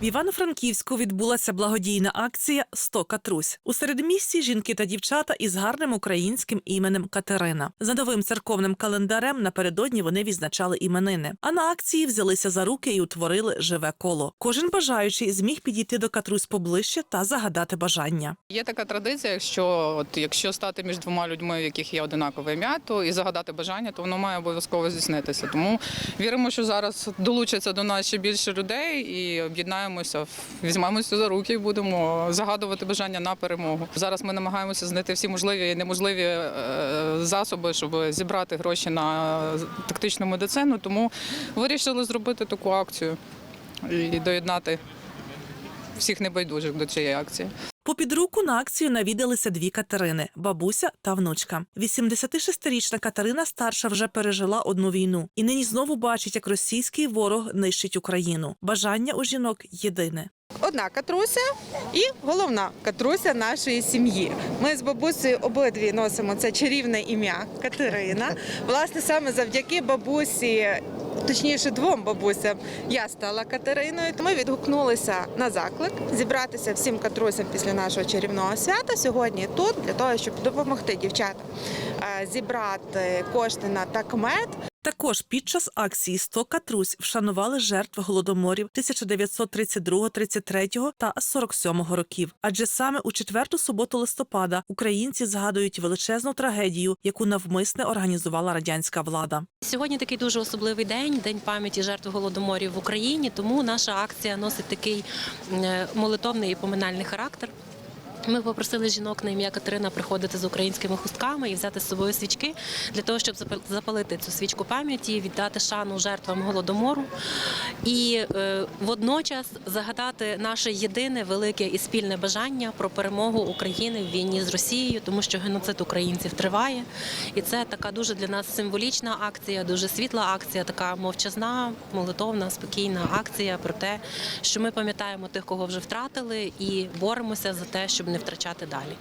В Івано-Франківську відбулася благодійна акція «100 Катрусь. У середмісті жінки та дівчата із гарним українським іменем Катерина. За новим церковним календарем напередодні вони відзначали іменини. А на акції взялися за руки і утворили живе коло. Кожен бажаючий зміг підійти до Катрусь поближче та загадати бажання. Є така традиція, якщо от якщо стати між двома людьми, в яких є одинакове ім'я, то і загадати бажання, то воно має обов'язково здійснитися. Тому віримо, що зараз долучаться до нас ще більше людей і об'єднаємося, візьмемося за руки і будемо загадувати бажання на перемогу. Зараз ми намагаємося знайти всі можливі і неможливі е, засоби, щоб зібрати гроші на тактичну медицину. Тому вирішили зробити таку акцію і доєднати всіх небайдужих до цієї акції. Попід руку на акцію навідалися дві Катерини бабуся та внучка. 86-річна Катерина старша вже пережила одну війну і нині знову бачить, як російський ворог нищить Україну. Бажання у жінок єдине. Одна катруся і головна катруся нашої сім'ї. Ми з бабусею обидві носимо це чарівне ім'я Катерина. Власне, саме завдяки бабусі, точніше двом бабусям, я стала Катериною. Ми відгукнулися на заклик зібратися всім катрусям після нашого чарівного свята сьогодні тут для того, щоб допомогти дівчатам е, зібрати кошти на такмет. Також під час акції «100 Катрусь вшанували жертв голодоморів 1932, 33 та 47 років. Адже саме у четверту суботу листопада українці згадують величезну трагедію, яку навмисне організувала радянська влада. Сьогодні такий дуже особливий день, день пам'яті жертв голодоморів в Україні. Тому наша акція носить такий е, молитовний і поминальний характер. Ми попросили жінок на ім'я Катерина приходити з українськими хустками і взяти з собою свічки для того, щоб запал- запалити цю свічку пам'яті, віддати шану жертвам голодомору. І е, водночас загадати наше єдине велике і спільне бажання про перемогу України в війні з Росією, тому що геноцид українців триває, і це така дуже для нас символічна акція, дуже світла акція, така мовчазна, молитовна, спокійна акція про те, що ми пам'ятаємо тих, кого вже втратили, і боремося за те, щоб не втрачати далі.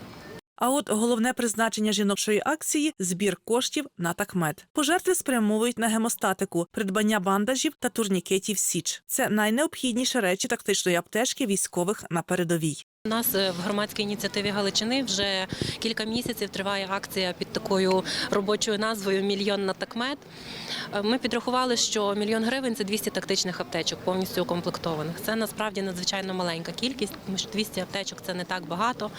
А от головне призначення жіночої акції збір коштів на такмет. Пожертви спрямовують на гемостатику, придбання бандажів та турнікетів Січ. Це найнеобхідніші речі тактичної аптечки військових на передовій. Нас е, в громадській ініціативі Галичини вже кілька місяців триває акція під такою робочою назвою Мільйон на такмет. Е, Ми підрахували, що мільйон гривень це 200 тактичних аптечок, повністю укомплектованих. Це насправді надзвичайно маленька кількість, тому що 200 аптечок це не так багато.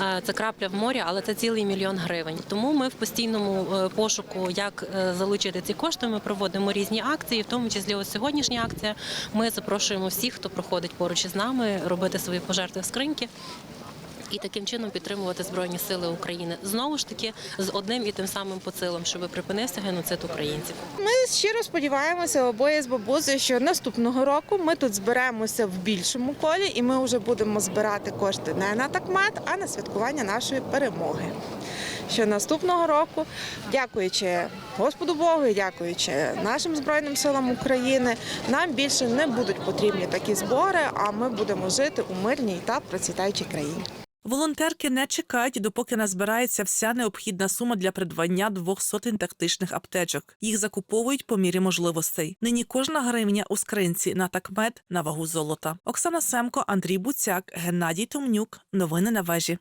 Е, Це крапля в морі, але це цілий мільйон гривень. Тому ми в постійному пошуку, як залучити ці кошти. Ми проводимо різні акції, в тому числі ось сьогоднішня акція. Ми запрошуємо всіх, хто проходить поруч із нами, робити свої пожертви в скриньки. І таким чином підтримувати збройні сили України знову ж таки з одним і тим самим поцилом, щоб припинився геноцид українців. Ми щиро сподіваємося обоє з бабузою, що наступного року ми тут зберемося в більшому колі, і ми вже будемо збирати кошти не на такмет, а на святкування нашої перемоги. Що наступного року, дякуючи Господу Богу, дякуючи нашим збройним силам України, нам більше не будуть потрібні такі збори, а ми будемо жити у мирній та процвітаючій країні. Волонтерки не чекають, допоки назбирається вся необхідна сума для придбання двох сотень тактичних аптечок. Їх закуповують по мірі можливостей. Нині кожна гривня у скринці на такмет на вагу золота. Оксана Семко, Андрій Буцяк, Геннадій Томнюк. Новини на вежі.